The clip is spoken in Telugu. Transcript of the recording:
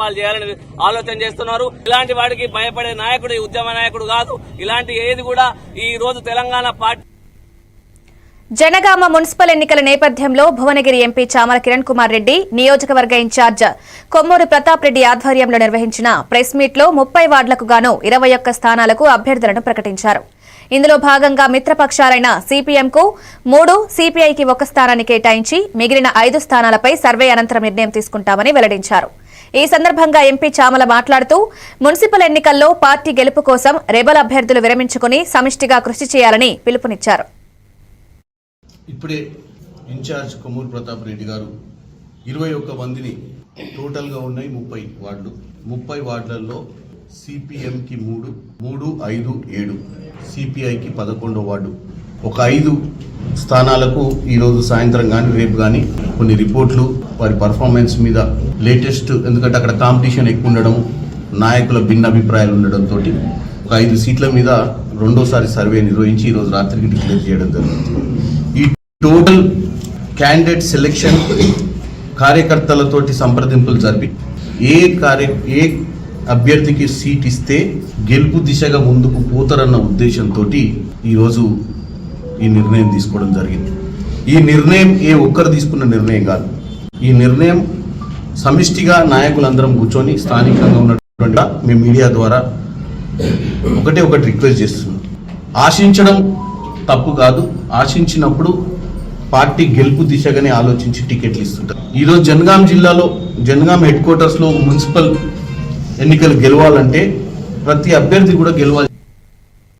పాలు చేయాలని ఆలోచన చేస్తున్నారు. ఇలాంటి వాడికి భయపడే నాయకుడు ఈ ఉద్యమ నాయకుడు కాదు. ఇలాంటి ఏది కూడా ఈ రోజు తెలంగాణ పార్టీ జనగామ మున్సిపల్ ఎన్నికల నేపథ్యంలో భువనగిరి ఎంపీ చామల కిరణ్ కుమార్ రెడ్డి నియోజకవర్గ ఇన్ఛార్జ్ కొమ్మూరు ప్రతాప్ రెడ్డి ఆధ్వర్యంలో నిర్వహించిన ప్రెస్ మీట్లో ముప్పై వార్డులకు గాను ఇరవై ఒక్క స్థానాలకు అభ్యర్థులను ప్రకటించారు. ఇందులో భాగంగా మిత్రపక్షాలైన సిపిఎంకు మూడు సిపిఐకి ఒక స్థానాన్ని కేటాయించి మిగిలిన ఐదు స్థానాలపై సర్వే అనంతరం నిర్ణయం తీసుకుంటామని వెల్లడించారు. ఈ సందర్భంగా ఎంపీ చామల మాట్లాడుతూ మున్సిపల్ ఎన్నికల్లో పార్టీ గెలుపు కోసం రెబల్ అభ్యర్థులు విరమించుకుని సమిష్టిగా కృషి చేయాలని పిలుపునిచ్చారు. ఇప్పుడే ఇన్ఛార్జ్ కొమ్మూరు ప్రతాప్ రెడ్డి గారు ఇరవై ఒక్క మందిని టోటల్గా ఉన్నాయి ముప్పై వార్డులు. ముప్పై వార్డులలో సిపిఎంకి మూడు మూడు ఐదు ఏడు సిపిఐకి పదకొండో వార్డు. ఒక ఐదు స్థానాలకు ఈరోజు సాయంత్రం కానీ రేపు కానీ కొన్ని రిపోర్ట్లు వారి పర్ఫార్మెన్స్ మీద లేటెస్ట్ ఎందుకంటే అక్కడ కాంపిటీషన్ ఎక్కువ ఉండడం నాయకుల భిన్న అభిప్రాయాలు ఉండడంతో ఒక ఐదు సీట్ల మీద రెండోసారి సర్వే నిర్వహించి ఈరోజు రాత్రికి డిక్లేర్ చేయడం జరుగుతుంది. ఈ టోటల్ క్యాండిడేట్ సెలెక్షన్ కార్యకర్తలతోటి సంప్రదింపులు జరిపి ఏ కార్య ఏ అభ్యర్థికి సీట్ ఇస్తే గెలుపు దిశగా ముందుకు పోతారన్న ఉద్దేశంతో ఈరోజు ఈ నిర్ణయం తీసుకోవడం జరిగింది. ఈ నిర్ణయం ఏ ఒక్కరు తీసుకున్న నిర్ణయం కాదు. ఈ నిర్ణయం సమిష్టిగా నాయకులందరం కూర్చొని స్థానికంగా ఉన్నటువంటి మేము మీడియా ద్వారా ఒకటే ఒకటి రిక్వెస్ట్ చేస్తున్నాం. ఆశించడం తప్పు కాదు. ఆశించినప్పుడు పార్టీ గెలుపు దిశగానే ఆలోచించి టికెట్లు ఇస్తుంటారు. ఈరోజు జనగాం జిల్లాలో జనగాం హెడ్ క్వార్టర్స్లో మున్సిపల్ ఎన్నికలు గెలవాలంటే ప్రతి అభ్యర్థి కూడా గెలవాలి.